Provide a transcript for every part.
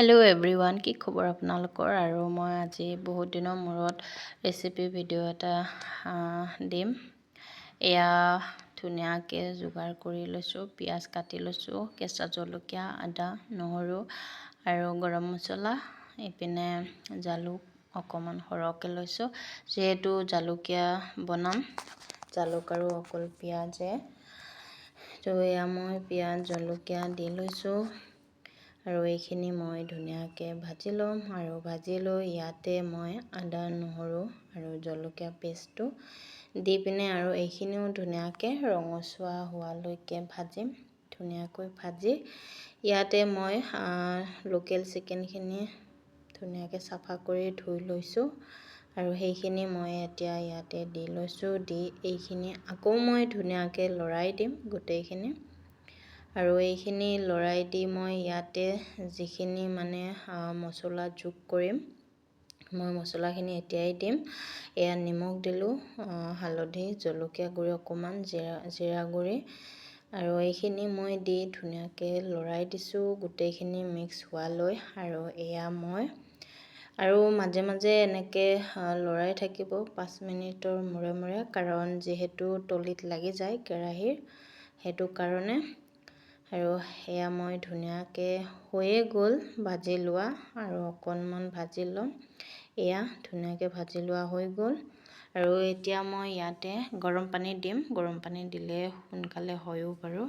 Hello everyone কি খবৰ আপোনালোকৰ? আৰু মই আজি বহুত দিনৰ মূৰত ৰেচিপি ভিডিঅ' এটা দিম। এয়া ধুনীয়াকৈ যোগাৰ কৰি লৈছোঁ পিঁয়াজ কাটি লৈছোঁ কেঁচা জলকীয়া আদা নহৰু আৰু গৰম মছলা এইপিনে জালুক অকণমান সৰহকৈ লৈছোঁ। যিহেতু জালুকীয়া বনাম জালুক আৰু অকল পিঁয়াজে। তো এয়া মই পিঁয়াজ জলকীয়া দি লৈছোঁ। আৰু এইখিনি মই ধুনীয়াকৈ ভাজি ল'ম আৰু ভাজি লৈ ইয়াতে মই আদা নহৰু আৰু জলকীয়া পেষ্টটো দি পিনে আৰু এইখিনিও ধুনীয়াকৈ ৰঙচুৱা হোৱালৈকে ভাজিম ধুনীয়াকৈ ভাজি। ইয়াতে মই লোকেল চিকেনখিনি ধুনীয়াকৈ চাফা কৰি ধুই লৈছোঁ আৰু সেইখিনি মই এতিয়া ইয়াতে দি লৈছোঁ দি এইখিনি আকৌ মই ধুনীয়াকৈ লৰাই দিম গোটেইখিনি। আৰু এইখিনি লৰাই দি মই ইয়াতে যিখিনি মানে মছলা যোগ কৰিম মই মছলাখিনি এতিয়াই দিম। এয়া নিমখ দিলোঁ হালধি জলকীয়া গুড়ি অকণমান জিৰা জিৰা গুড়ি। আৰু এইখিনি মই দি ধুনীয়াকৈ লৰাই দিছোঁ গোটেইখিনি মিক্স হোৱালৈ। আৰু এয়া মই আৰু মাজে মাজে এনেকৈ লৰাই থাকিব পাঁচ মিনিটৰ মূৰে মূৰে। কাৰণ যিহেতু তলিত লাগি যায় কেৰাহীৰ সেইটো কাৰণে আৰু সেয়া মই ধুনীয়াকৈ হৈয়ে গ'ল ভাজি লোৱা আৰু অকণমান ভাজি ল'ম। এয়া ধুনীয়াকৈ ভাজি লোৱা হৈ গ'ল। আৰু এতিয়া মই ইয়াতে গৰম পানী দিম। গৰম পানী দিলে সোনকালে হয়ো বাৰু।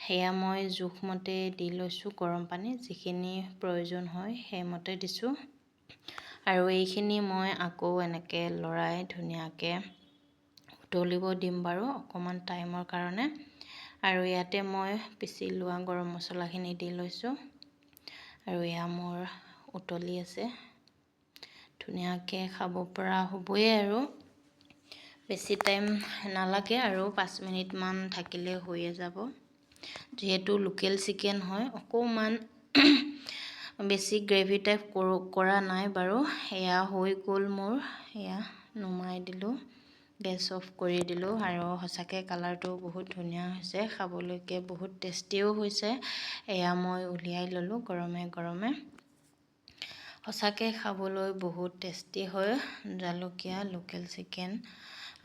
সেয়া মই জোখমতে দি লৈছোঁ গৰম পানী যিখিনি প্ৰয়োজন হয় সেইমতে দিছোঁ। আৰু এইখিনি মই আকৌ এনেকৈ লৰাই ধুনীয়াকৈ উতলিব দিম বাৰু অকণমান টাইমৰ কাৰণে। আৰু ইয়াতে মই পিচি লোৱা গৰম মছলাখিনি দি লৈছোঁ। আৰু এয়া মোৰ উতলি আছে। ধুনীয়াকৈ খাব পৰা হ'বই আৰু। বেছি টাইম নালাগে আৰু পাঁচ মিনিটমান থাকিলে হৈয়ে যাব। যিহেতু লোকেল চিকেন হয় অকণমান বেছি গ্ৰেভি টাইপ কৰোঁ কৰা নাই বাৰু। এয়া হৈ গ'ল মোৰ এয়া নুমাই দিলোঁ। গেছ অফ কৰি দিলোঁ আৰু সঁচাকৈ কালাৰটো বহুত ধুনীয়া হৈছে খাবলৈকে বহুত টেষ্টিও হৈছে। এয়া মই উলিয়াই ল'লোঁ গৰমে গৰমে। সঁচাকৈ খাবলৈ বহুত টেষ্টি হয় জালুকীয়া লোকেল চিকেন।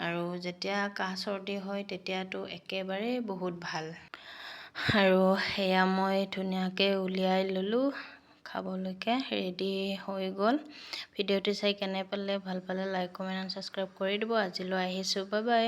আৰু যেতিয়া কাহ চৰ্দি হয় তেতিয়াতো একেবাৰেই বহুত ভাল। আৰু সেয়া মই ধুনীয়াকৈ উলিয়াই ল'লোঁ। খাবলৈকে ৰেডি হৈ গ'ল। ভিডিঅ'টো চাই কেনে পালে ভালো পালে লাইক কমেণ্ট আৰু ছাবস্ক্ৰাইব কৰি দিব। আজিলৈ আহিছোঁ বাই বাই